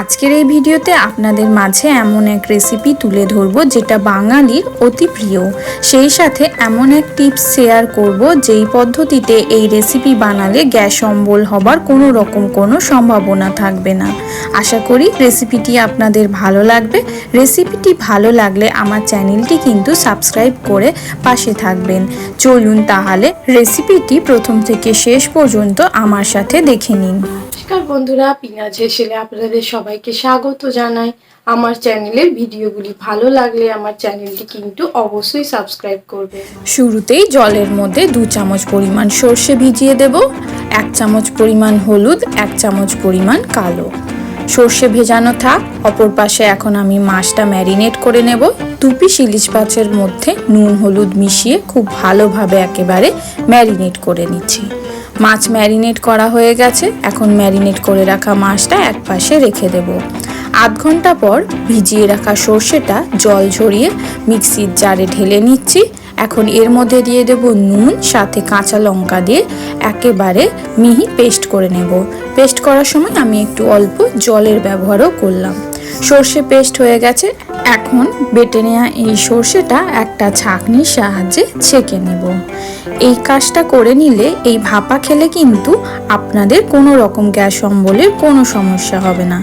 আজকের এই ভিডিওতে আপনাদের মাঝে এমন এক রেসিপি তুলে ধরবো যেটা বাঙালির অতি প্রিয়। সেই সাথে এমন এক টিপস শেয়ার করব যেই পদ্ধতিতে এই রেসিপি বানালে গ্যাস অম্বল হবার কোনো রকম কোনো সম্ভাবনা থাকবে না। আশা করি রেসিপিটি আপনাদের ভালো লাগবে। রেসিপিটি ভালো লাগলে আমার চ্যানেলটি কিন্তু সাবস্ক্রাইব করে পাশে থাকবেন। চলুন তাহলে রেসিপিটি প্রথম থেকে শেষ পর্যন্ত আমার সাথে দেখে নিন। নমস্কার বন্ধুরা পিনাজ হেসেলে আপনাদের সবাইকে স্বাগত জানাই। আমার চ্যানেলের ভিডিওগুলি ভালো লাগলে আমার চ্যানেলটি কিন্তু অবশ্যই সাবস্ক্রাইব করবে শুরুতেই জলের মধ্যে দু চামচ পরিমাণ সর্ষে ভিজিয়ে দেব। এক চামচ পরিমাণ হলুদ, এক চামচ পরিমাণ কালো। সর্ষে ভেজানো থাক, অপর পাশে এখন আমি মাছটা ম্যারিনেট করে নেব। পিস ইলিশ মাছের মধ্যে নুন, হলুদ মিশিয়ে খুব ভালোভাবে একেবারে ম্যারিনেট করে নিচ্ছি। মাছ ম্যারিনেট করা হয়ে গেছে। এখন ম্যারিনেট করে রাখা মাছটা এক পাশে রেখে দেব। আধ ঘণ্টা পর ভিজিয়ে রাখা সর্ষেটা জল ঝরিয়ে মিক্সির জারে ঢেলে নিচ্ছি। এখন এর মধ্যে দিয়ে দেব নুন, সাথে কাঁচা লঙ্কা দিয়ে একেবারে মিহি পেস্ট করে নেব। পেস্ট করার সময় আমি একটু অল্প জলের ব্যবহারও করলাম। সর্ষে পেস্ট হয়ে গেছে। এখন বেটে নেওয়া এই সর্ষেটা একটা ছাঁকনির সাহায্যে ছেঁকে নেব। এই কাজটা করে নিলে এই ভাপা খেলে কিন্তু আপনাদের কোনো রকম গ্যাস অম্বলের কোনো সমস্যা হবে না।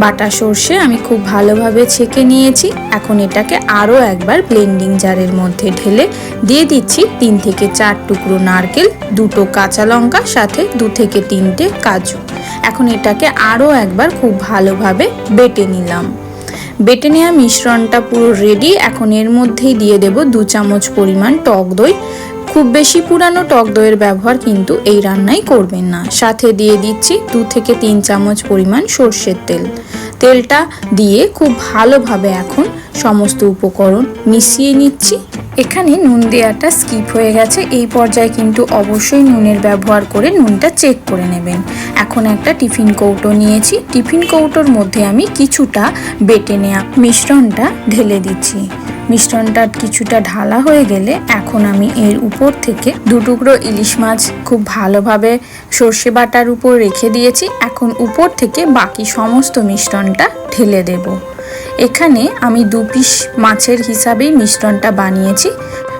বাটা সর্ষে আমি খুব ভালোভাবে ছেঁকে নিয়েছি। এখন এটাকে আরও একবার ব্লেন্ডিং জারের মধ্যে ঢেলে দিয়ে দিচ্ছি তিন থেকে চার টুকরো নারকেল, দুটো কাঁচা লঙ্কা, সাথে দু থেকে তিনটে কাজু। এখন এটাকে আরও একবার খুব ভালোভাবে বেটে নিলাম। বেটে নেওয়া মিশ্রণটা পুরো রেডি এখন এর মধ্যেই দিয়ে দেব দু চামচ পরিমাণ টক দই। খুব বেশি পুরানো টক দইয়ের ব্যবহার কিন্তু এই রান্নায় করবেন না। সাথে দিয়ে দিচ্ছি দু থেকে তিন চামচ পরিমাণ সর্ষের তেল। তেলটা দিয়ে খুব ভালোভাবে এখন সমস্ত উপকরণ মিশিয়ে নিচ্ছি। এখানে নুন দেওয়াটা স্কিপ হয়ে গেছে। এই পর্যায়ে কিন্তু অবশ্যই নুনের ব্যবহার করে নুনটা চেক করে নেবেন। এখন একটা টিফিন কৌটো নিয়েছি। টিফিন কৌটোর মধ্যে আমি কিছুটা বেটে নেওয়া মিশ্রণটা ঢেলে দিচ্ছি। মিশ্রণটা কিছুটা ঢালা হয়ে গেলে এখন আমি এর উপর থেকে দু টুকরো ইলিশ মাছ খুব ভালোভাবে সর্ষে বাটার উপর রেখে দিয়েছি। এখন উপর থেকে বাকি সমস্ত মিশ্রণটা ঢেলে দেব। এখানে আমি দু পিস মাছের হিসাবেই মিশ্রণটা বানিয়েছি।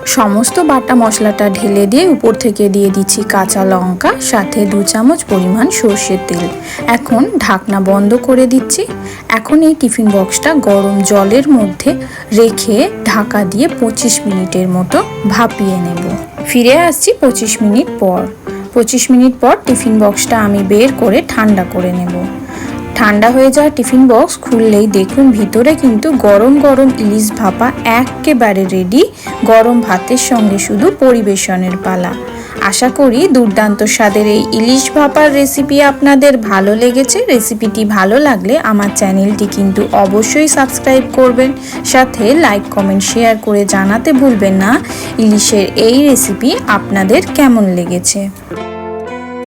সমস্ত বাটা মশলাটা ঢেলে দিয়ে উপর থেকে দিয়ে দিচ্ছি কাঁচা লঙ্কা, সাথে দু চামচ পরিমাণ সর্ষের তেল। এখন ঢাকনা বন্ধ করে দিচ্ছি। এখন এই টিফিন বক্সটা গরম জলের মধ্যে রেখে ঢাকা দিয়ে পঁচিশ মিনিটের মতো ভাপিয়ে নেব। ফিরে আসছি পঁচিশ মিনিট পর। পঁচিশ মিনিট পর টিফিন বক্সটা আমি বের করে ঠান্ডা করে নেব। ঠান্ডা হয়ে যাওয়া টিফিন বক্স খুললেই দেখুন ভিতরে কিন্তু গরম গরম ইলিশ ভাপা একেবারে রেডি গরম ভাতের সঙ্গে শুধু পরিবেশনের পালা। আশা করি দুর্দান্ত স্বাদের এই ইলিশ ভাপার রেসিপি আপনাদের ভালো লেগেছে। রেসিপিটি ভালো লাগলে আমার চ্যানেলটি কিন্তু অবশ্যই সাবস্ক্রাইব করবেন। সাথে লাইক কমেন্ট শেয়ার করে জানাতে ভুলবেন না। ইলিশের এই রেসিপি আপনাদের কেমন লেগেছে?